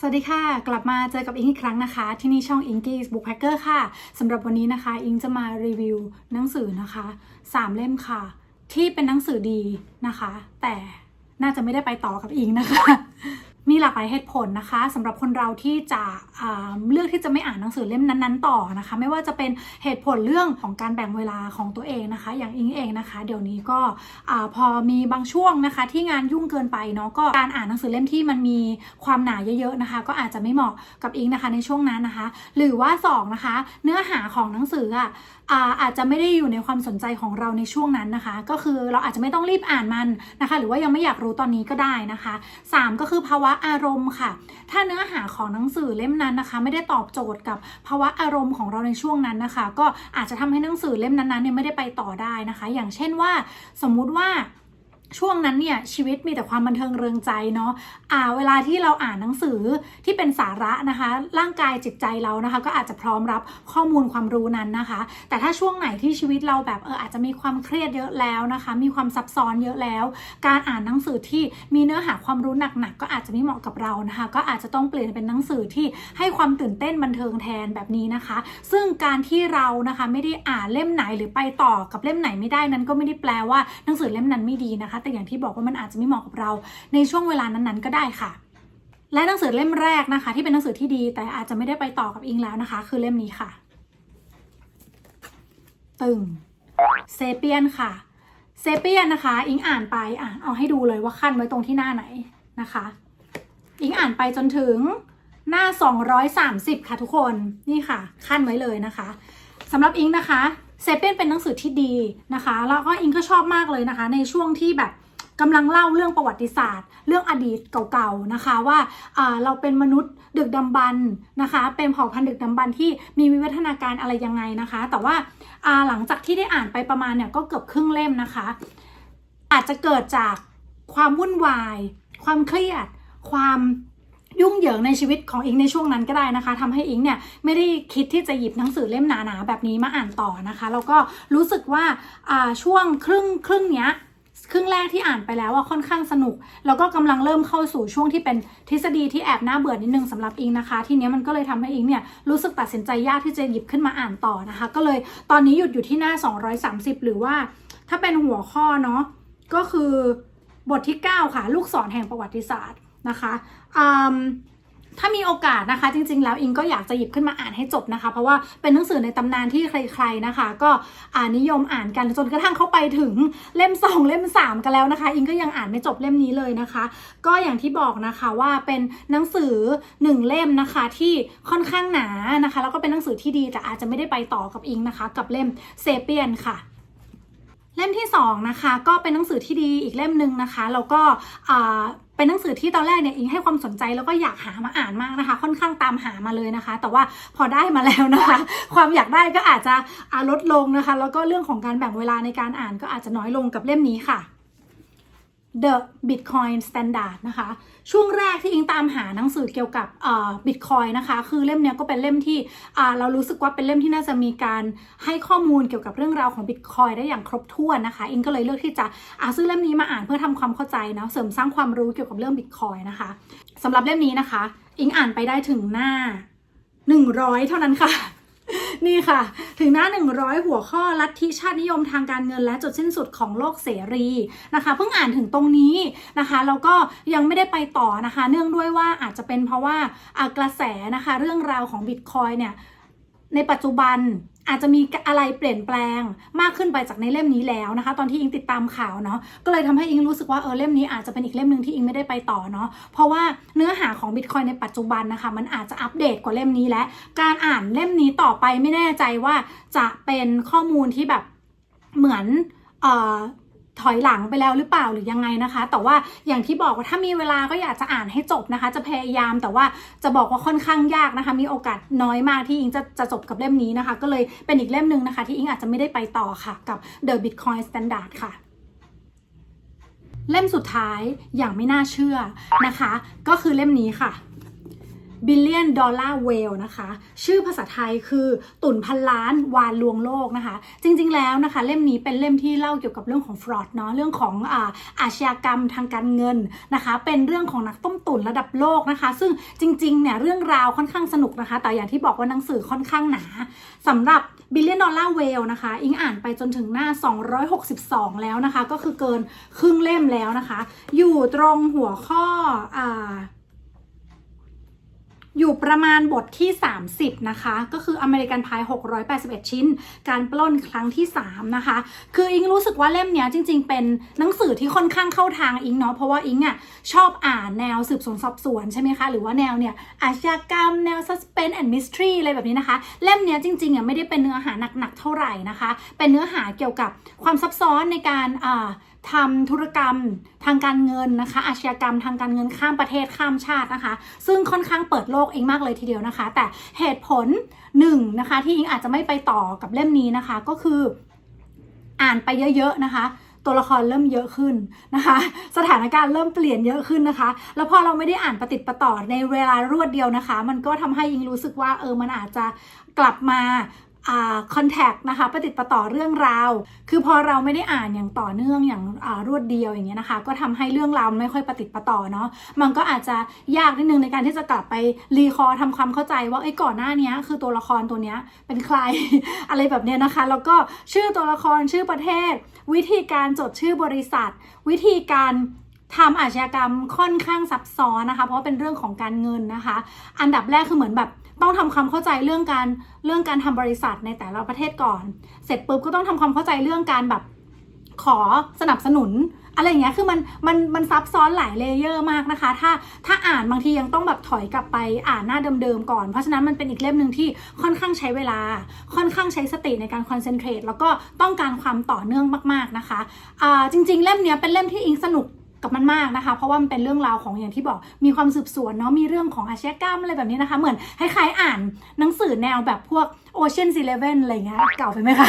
สวัสดีค่ะ กลับมาเจอกับอิงอีกครั้งนะคะ ที่นี่ช่อง Inky's Bookpacker ค่ะสำหรับวันนี้นะคะ อิงจะมารีวิวหนังสือนะคะ3เล่มค่ะ ที่เป็นหนังสือดีนะคะ แต่น่าจะไม่ได้ไปต่อกับอิงนะคะ มีหลากหลายเหตุผลนะคะสำหรับคนเราที่จะเลือกที่จะไม่อ่านหนังสือเล่มนั้นๆ ต่อนะคะ ไม่ว่าจะเป็นเหตุผลเรื่องของการแบ่งเวลาของตัวเองนะคะ อย่างอิงเองนะคะ เดี๋ยวนี้ก็พอมีบางช่วงนะคะ ที่งานยุ่งเกินไปเนาะก็การอ่านหนังสือเล่มที่มันมีความหนาเยอะๆนะคะ ก็อาจจะไม่เหมาะกับอิงนะคะในช่วงนั้นนะคะ หรือว่าสองนะคะเนื้อหาของหนังสืออะอาจจะไม่ได้อยู่ในความสนใจของเราในช่วงนั้นนะคะ ก็คือเราอาจจะไม่ต้องรีบอ่านมันนะคะ หรือว่ายังไม่อยากรู้ตอนนี้ก็ได้นะคะสามก็คือภาวะอารมณ์ค่ะ ถ้าเนื้อหาของหนังสือเล่มนั้นนะคะ ไม่ได้ตอบโจทย์กับภาวะอารมณ์ของเราในช่วงนั้นนะคะ ก็อาจจะทำให้หนังสือเล่มนั้นๆเนี่ยไม่ได้ไปต่อได้นะคะ อย่างเช่นว่า สมมุติว่า ช่วงนั้นเนี่ยชีวิตมีแต่ความบันเทิงเริงใจเนาะอ่าเวลาที่เราอ่านหนังสือที่เป็นสาระนะคะ ร่างกายจิตใจเรานะคะ ก็อาจจะพร้อมรับข้อมูลความรู้นั้นนะคะ แต่ถ้าช่วงไหนที่ชีวิตเราแบบเอออาจจะมีความเครียดเยอะแล้วนะคะ มีความซับซ้อนเยอะแล้ว การอ่านหนังสือที่มีเนื้อหาความรู้หนักๆก็อาจจะไม่เหมาะกับเรานะคะ ก็อาจจะต้องเปลี่ยนเป็นหนังสือที่ให้ความตื่นเต้นบันเทิงแทนแบบนี้นะคะ ซึ่งการที่เรานะคะไม่ได้อ่านเล่มไหนหรือไปต่อกับเล่มไหนไม่ได้นั้น ก็ไม่ได้แปลว่าหนังสือเล่มนั้นไม่ดีนะคะแต่อย่างที่บอกว่ามันอาจจะไม่เหมาะกับเรา ในช่วงเวลานั้นๆ ก็ได้ค่ะ และหนังสือเล่มแรกนะคะ ที่เป็นหนังสือที่ดี แต่อาจจะไม่ได้ไปต่อกับอิงแล้วนะคะ คือเล่มนี้ค่ะ ตึงเซเปียนค่ะเซเปียนนะคะ อิงอ่านไปอะเอาให้ดูเลยว่าขั้นไว้ตรงที่หน้าไหนนะคะ อิงอ่านไปจนถึงหน้า 230 ค่ะทุกคนนี่ค่ะ ขั้นไว้เลยนะคะสำหรับอิงนะคะ เซเปียนเป็นหนังสือที่ดีนะคะ แล้วก็อิงก็ชอบมากเลยนะคะ ในช่วงที่แบบกำลังเล่าเรื่องประวัติศาสตร์ เรื่องอดีตเก่าๆนะคะว่าาเราเป็นมนุษย์ดึกดำบรรพ์นะคะ เป็นเผ่าพันธุ์ดึกดำบรรที่มีวิวัฒนาการอะไรยังไงนะคะ แต่ว่าอ่าหลังจากที่ได้อ่านไปประมาณเนี่ยก็เกือบครึ่งเล่มนะคะ อาจจะเกิดจากความวุ่นวาย ความเครียด ความ ยุ่งเหยิงในชีวิตของอิงในช่วงนั้นก็ได้นะคะทำให้อิงเนี่ยไม่ได้คิดที่จะหยิบหนังสือเล่มหนาๆแบบนี้มาอ่านต่อนะคะแล้วก็รู้สึกว่าช่วงครึ่งครึ่งเนี้ยครึ่งแรกที่อ่านไปแล้วว่าค่อนข้างสนุก แล้วก็กำลังเริ่มเข้าสู่ช่วงที่เป็นทฤษฎีที่แอบน่าเบื่อนิดนึงสำหรับอิงนะคะ ทีนี้มันก็เลยทำให้อิงเนี่ยรู้สึกตัดสินใจยากที่จะหยิบขึ้นมาอ่านต่อนะคะ ก็เลยตอนนี้หยุดอยู่ที่หน้า 230 หรือว่า ถ้าเป็นหัวข้อเนาะก็คือบทที่ 9 ค่ะ ลูกศรแห่งประวัติศาสตร์ นะคะถ้ามีโอกาสนะคะจริง ๆ แล้วอิงก็อยากจะหยิบขึ้นมาอ่านให้จบนะคะ เพราะว่าเป็นหนังสือในตำนานที่ใคร ๆนะคะ ก็อ่านนิยมอ่านกันจนกระทั่งเข้าไปถึงเล่ม2เล่ม3กันแล้วนะคะ อิงก็ยังอ่านไม่จบเล่มนี้เลยนะคะ ก็อย่างที่บอกนะคะว่าเป็นหนังสือ1เล่มนะคะที่ค่อนข้างหนานะคะ แล้วก็เป็นหนังสือที่ดีแต่อาจจะไม่ได้ไปต่อกับอิงนะคะ กับเล่มเซเปียนค่ะเล่มที่2นะคะก็เป็นหนังสือที่ดีอีกเล่มหนึ่งนะคะแล้วก็ เป็นหนังสือที่ตอนแรกเนี่ยอิงให้ความสนใจแล้วก็อยากหามาอ่านมากนะคะ ค่อนข้างตามหามาเลยนะคะ แต่ว่าพอได้มาแล้วนะคะ ความอยากได้ก็อาจจะลดลงนะคะ แล้วก็เรื่องของการแบ่งเวลาในการอ่านก็อาจจะน้อยลงกับเล่มนี้ค่ะ The Bitcoin Standard นะคะ ช่วงแรกที่อิงตามหาหนังสือเกี่ยวกับบิตคอยนะคะ คือเล่มนี้ก็เป็นเล่มที่เรารู้สึกว่าเป็นเล่มที่น่าจะมีการให้ข้อมูลเกี่ยวกับเรื่องราวของบิตคอยได้อย่างครบถ้วนนะคะ อิงก็เลยเลือกที่จะซื้อเล่มนี้มาอ่านเพื่อทำความเข้าใจนะเสริมสร้างความรู้เกี่ยวกับเรื่องบิตคอยนะคะสำหรับเล่มนี้นะคะ อิงอ่านไปได้ถึงหน้า 100 เท่านั้นค่ะ นี่ค่ะ ถึงหน้า 100 หัวข้อลัทธิชาตินิยมทางการเงินและจุดสิ้นสุดของโลกเสรีนะคะ เพิ่งอ่านถึงตรงนี้นะคะแล้วก็ยังไม่ได้ไปต่อนะคะ เนื่องด้วยว่าอาจจะเป็นเพราะว่ากระแสนะคะ เรื่องราวของบิตคอยเนี่ยในปัจจุบัน อาจจะมีอะไรเปลี่ยนแปลงมากขึ้นไปจากในเล่มนี้แล้วนะคะ ตอนที่อิงติดตามข่าวเนาะก็เลยทำให้อิงรู้สึกว่าเออเล่มนี้อาจจะเป็นอีกเล่มหนึ่งที่อิงไม่ได้ไปต่อเนาะเพราะว่าเนื้อหาของบิตคอยในปัจจุบันนะคะมันอาจจะอัปเดตกว่าเล่มนี้และ การอ่านเล่มนี้ต่อไปไม่แน่ใจว่าจะเป็นข้อมูลที่แบบเหมือนเอ่อ ถอยหลังไปแล้วหรือเปล่าหรือยังไงนะคะ แต่ว่าอย่างที่บอกว่าถ้ามีเวลาก็อยากจะอ่านให้จบนะคะ จะพยายามแต่ว่าจะบอกว่าค่อนข้างยากนะคะ มีโอกาสน้อยมากที่อิงจะจะจบกับเล่มนี้นะคะ ก็เลยเป็นอีกเล่มหนึ่งนะคะ ที่อิงอาจจะไม่ได้ไปต่อค่ะ กับ The Bitcoin Standard ค่ะเล่มสุดท้ายอย่างไม่น่าเชื่อนะคะ ก็คือเล่มนี้ค่ะ billion dollar whale นะคะ ชื่อภาษาไทยคือตุ่นพันล้านวานลวงโลกนะคะ จริงๆแล้วนะคะ เล่มนี้เป็นเล่มที่เล่าเกี่ยวกับเรื่องของฟรอดเนาะเรื่องของอาอาชญากรรมทางการเงินนะคะ เป็นเรื่องของนักต้มตุ๋นระดับโลกนะคะ ซึ่งจริงๆเนี่ยเรื่องราวค่อนข้างสนุกนะคะ แต่อย่างที่บอกว่าหนังสือค่อนข้างหนาสำหรับ billion dollar whale นะคะ อิงอ่านไปจนถึงหน้า 262 แล้วนะคะ ก็คือเกินครึ่งเล่มแล้วนะคะ อยู่ตรงหัวข้ออ่า อยู่ประมาณบทที่ 30 นะคะ ก็คืออเมริกันพาย 681 ชิ้น การปล้นครั้งที่ 3 นะคะ คืออิงรู้สึกว่าเล่มนี้จริง ๆ เป็นหนังสือที่ค่อนข้างเข้าทางอิงเนาะ เพราะว่าอิงอะชอบอ่านแนวสืบสวนสอบสวนใช่ไหมคะ หรือว่าแนวเนี่ยอาชญากรรม แนว suspense and mystery อะไรแบบนี้นะคะ เล่มนี้จริงๆอะไม่ได้เป็นเนื้อหาหนักๆเท่าไหร่นะคะ เป็นเนื้อหาเกี่ยวกับความซับซ้อนในการอ่า ทำธุรกรรมทางการเงินนะคะ อาชญากรรมทางการเงินข้ามประเทศข้ามชาตินะคะ ซึ่งค่อนข้างเปิดโลกเองมากเลยทีเดียวนะคะ แต่เหตุผลหนึ่งนะคะที่อิงอาจจะไม่ไปต่อกับเล่มนี้นะคะ ก็คืออ่านไปเยอะๆนะคะตัวละครเริ่มเยอะขึ้นนะคะ สถานการณ์เริ่มเปลี่ยนเยอะขึ้นนะคะ แล้วพอเราไม่ได้อ่านประติดประต่อในเวลารวดเดียวนะคะ มันก็ทำให้อิงรู้สึกว่าเออมันอาจจะกลับมา คอนแทคนะคะประติดประต่อเรื่องราว คือพอเราไม่ได้อ่านอย่างต่อเนื่องอย่างรวดเดียวอย่างเงี้ยนะคะ ก็ทำให้เรื่องราวไม่ค่อยประติดประต่อเนาะมันก็อาจจะยากนิดนึงในการที่จะกลับไปรีคอร์ทำความเข้าใจว่าไอ้ก่อนหน้านี้คือตัวละครตัวเนี้ยเป็นใครอะไรแบบเนี้ยนะคะ แล้วก็ชื่อตัวละครชื่อประเทศ วิธีการจดชื่อบริษัท วิธีการทำอาชญากรรมค่อนข้างซับซ้อนนะคะ เพราะว่าเป็นเรื่องของการเงินนะคะ อันดับแรกคือเหมือนแบบ ต้องทำความเข้าใจเรื่องการเรื่องการทำบริษัทในแต่ละประเทศก่อน เสร็จปุ๊บก็ต้องทำความเข้าใจเรื่องการแบบขอสนับสนุนอะไรอย่างเงี้ย คือมัน มัน มันซับซ้อนหลายเลเยอร์มากนะคะ ถ้า ถ้าอ่านบางทียังต้องแบบถอยกลับไปอ่านหน้าเดิมๆก่อน เพราะฉะนั้นมันเป็นอีกเล่มหนึ่งที่ค่อนข้างใช้เวลา ค่อนข้างใช้สติในการคอนเซนเทรตแล้วก็ต้องการความต่อเนื่องมากๆนะคะ อ่า จริง ๆ เล่มเนี้ยเป็นเล่มที่อิงสนุก กับมันมากนะคะ เพราะว่ามันเป็นเรื่องราวของอย่างที่บอกมีความสืบสวนเนาะมีเรื่องของอาชญากรรมอะไรแบบนี้นะคะ เหมือนคล้ายๆอ่านหนังสือแนวแบบพวก Ocean Eleven อะไรเงี้ยเก่าไปไหมคะ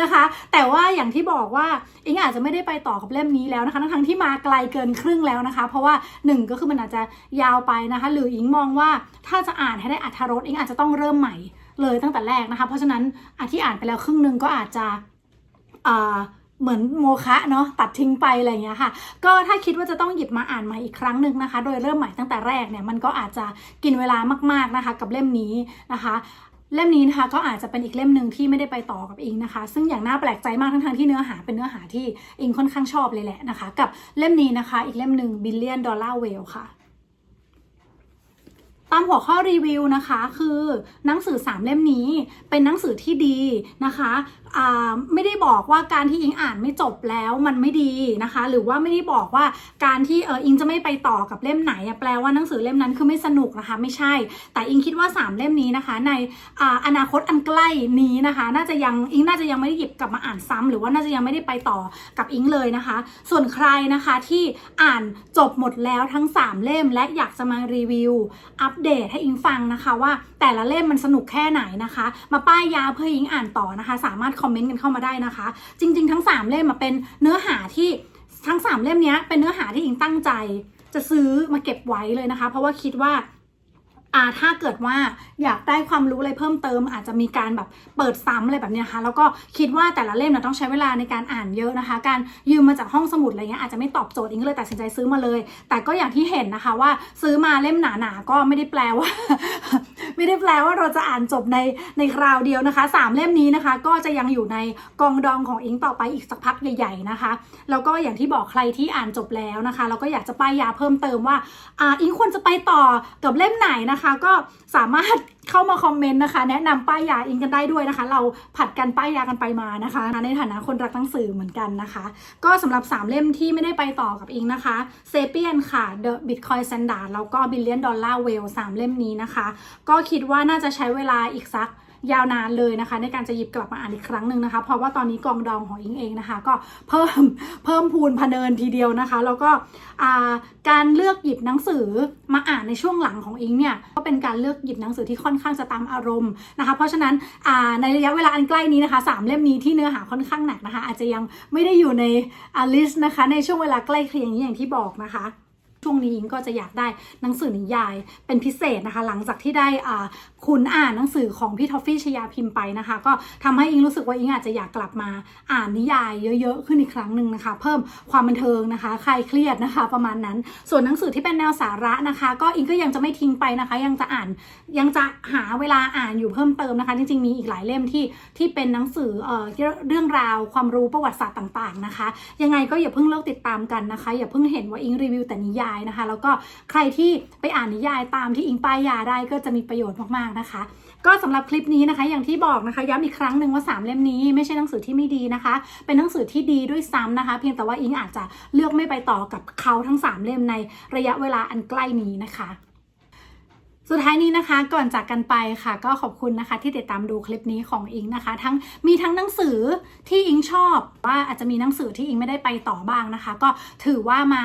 นะคะ แต่ว่าอย่างที่บอกว่าอิงอาจจะไม่ได้ไปต่อกับเล่มนี้แล้วนะคะทั้งที่มาไกลเกินครึ่งแล้วนะคะ เพราะว่าหนึ่งก็คือมันอาจจะยาวไปนะคะ หรืออิงมองว่าถ้าจะอ่านให้ได้อัธรสอิงอาจจะต้องเริ่มใหม่เลยตั้งแต่แรกนะคะ เพราะฉะนั้นอที่อ่านไปแล้วครึ่งหนึ่งก็อาจจะอ่า เหมือนโมฆะเนาะตัดทิ้งไปอะไรอย่างเงี้ยค่ะ ก็ถ้าคิดว่าจะต้องหยิบมาอ่านใหม่อีกครั้งหนึ่งนะคะ โดยเริ่มใหม่ตั้งแต่แรกเนี่ยมันก็อาจจะกินเวลามาก ๆนะคะ กับเล่มนี้นะคะเล่มนี้นะคะก็อาจจะเป็นอีกเล่มหนึ่งที่ไม่ได้ไปต่อกับอิงนะคะ ซึ่งอย่างน่าแปลกใจมากทั้งๆที่เนื้อหาเป็นเนื้อหาที่อิงค่อนข้างชอบเลยแหละนะคะ กับเล่มนี้นะคะ อีกเล่มหนึ่ง billion dollar whale ค่ะ ตามหัวข้อรีวิวนะคะ คือหนังสือ 3 เล่มนี้เป็นหนังสือที่ดีนะคะอ่าไม่ได้บอกว่าการที่อิงอ่านไม่จบแล้วมันไม่ดีนะคะ หรือว่าไม่ได้บอกว่าการที่เอออิงจะไม่ไปต่อกับเล่มไหนแปลว่าหนังสือเล่มนั้นคือไม่สนุกนะคะไม่ใช่ แต่อิงคิดว่า 3 เล่มนี้นะคะ ในอ่าอนาคตอันใกล้นี้นะคะ น่าจะยังอิงน่าจะยังไม่ได้หยิบกลับมาอ่านซ้ำหรือว่าน่าจะยังไม่ได้ไปต่อกับอิงเลยนะคะ ส่วนใครนะคะที่อ่านจบหมดแล้วทั้ง 3 เล่มและอยากจะมารีวิวอัปเดตให้อิงฟังนะคะว่าแต่ละเล่มมันสนุกแค่ไหนนะคะ มาป้ายยาเพื่ออิงอ่านต่อนะคะ สามารถคอมเมนต์กันเข้ามาได้นะคะ จริง ๆ ทั้ง 3 เล่มมาเป็นเนื้อหาที่ทั้ง 3 เล่มนี้เป็นเนื้อหาที่อิงตั้งใจจะซื้อมาเก็บไว้เลยนะคะ เพราะว่าคิดว่า อ่าถ้าเกิดว่าอยากได้ความรู้อะไรเพิ่มเติม อาจจะมีการแบบเปิดซ้ำอะไรแบบนี้ยค่ะแล้วก็คิดว่าแต่ละเล่มนะต้องใช้เวลาในการอ่านเยอะนะคะ การยืมมาจากห้องสมุดอะไรเงี้ยอาจจะไม่ตอบโจทย์อิงก็เลยตัดสินใจซื้อมาเลย แต่ก็อย่างที่เห็นนะคะว่าซื้อมาเล่มหนาๆก็ไม่ได้แปลว่า ไม่ได้แปลว่าเราจะอ่านจบในในคราวเดียวนะคะสามเล่มนี้นะคะ ก็จะยังอยู่ในกองดองของอิงต่อไปอีกสักพักใหญ่ๆนะคะ แล้วก็อย่างที่บอกใครที่อ่านจบแล้วนะคะแล้วก็อยากจะป้ายยาเพิ่มเติมว่าอ่าอิงควรจะไปต่อกับเล่มไหนนะคะ ก็สามารถ เข้ามาคอมเมนต์นะคะ แนะนำป้ายยาอิงกันได้ด้วยนะคะ เราผัดกันป้ายยากันไปมานะคะ ในฐานะคนรักหนังสือเหมือนกันนะคะ ก็สำหรับ 3 เล่มที่ไม่ได้ไปต่อกับอิงนะคะเซเปียนค่ะ The Bitcoin Standard แล้วก็ Billion Dollar Whale 3เล่มนี้นะคะ ก็คิดว่าน่าจะใช้เวลาอีกสัก ยาวนานเลยนะคะ ในการจะหยิบกลับมาอ่านอีกครั้งหนึ่งนะคะ เพราะว่าตอนนี้กองดองของอิงเองนะคะ ก็เพิ่มเพิ่มพูนพเนินทีเดียวนะคะ แล้วก็การเลือกหยิบหนังสือมาอ่านในช่วงหลังของอิงเนี่ยก็เป็นการเลือกหยิบหนังสือที่ค่อนข้างจะตามอารมณ์นะคะ เพราะฉะนั้นในระยะเวลาอันใกล้นี้นะคะสามเล่มนี้ที่เนื้อหาค่อนข้างหนักนะคะ อาจจะยังไม่ได้อยู่ในลิสต์นะคะ ในช่วงเวลาใกล้เคียงนี้อย่างที่บอกนะคะ ช่วงนี้อิงก็จะอยากได้หนังสือนิยายเป็นพิเศษนะคะ หลังจากที่ได้คุณอ่านหนังสือของพี่ทอฟฟี่ชยาพิมพ์ไปนะคะ ก็ทำให้อิงรู้สึกว่าอิงอาจจะอยากกลับมาอ่านนิยายเยอะๆ ขึ้นอีกครั้งหนึ่งนะคะ เพิ่มความบันเทิงนะคะคลายเครียดนะคะ ประมาณนั้น ส่วนหนังสือที่เป็นแนวสาระนะคะ ก็อิงก็ยังจะไม่ทิ้งไปนะคะ ยังจะอ่านยังจะหาเวลาอ่านอยู่เพิ่มเติมนะคะ จริงๆ มีอีกหลายเล่มที่ที่เป็นหนังสือเอ่อเรื่องราวความรู้ประวัติศาสตร์ต่าง ๆนะคะ ยังไงก็อย่าเพิ่งเลิกติดตามกันนะคะ อย่าเพิ่งเห็นว่าอิงรีวิวแต่นิยายนะคะ แล้วก็ใครที่ไปอ่านนิยายตามที่อิงป้ายยาได้ก็จะมีประโยชน์มากๆนะคะ ก็สำหรับคลิปนี้นะคะ อย่างที่บอกนะคะย้ำอีกครั้งหนึ่งว่า 3 เล่มนี้ไม่ใช่หนังสือที่ไม่ดีนะคะ เป็นหนังสือที่ดีด้วยซ้ำนะคะ เพียงแต่ว่าอิงอาจจะเลือกไม่ไปต่อกับเขาทั้ง 3 เล่มในระยะเวลาอันใกล้นี้นะคะ สุดท้ายนี้นะคะก่อนจากกันไปค่ะก็ขอบคุณนะคะที่ติดตามดูคลิปนี้ของอิงนะคะ ทั้งมีทั้งหนังสือที่อิงชอบ ว่าอาจจะมีหนังสือที่อิงไม่ได้ไปต่อบ้างนะคะ ก็ถือว่ามา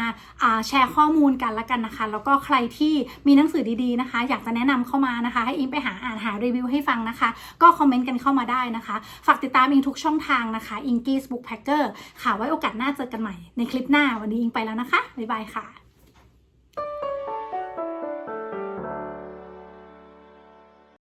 าแชร์ข้อมูลกันละกันนะคะ แล้วก็ใครที่มีหนังสือดีๆนะคะ อยากจะแนะนำเข้ามานะคะ ให้อิงไปหาอ่านหารีวิวให้ฟังนะคะ ก็คอมเมนต์กันเข้ามาได้นะคะ ฝากติดตามอิงทุกช่องทางนะคะอิงกี้สบุ๊กแพคเกอร์ค่ะไว้โอกาสหน้าเจอกันใหม่ในคลิปหน้าวันนี้อิงไปแล้วนะคะบ๊ายบายค่ะ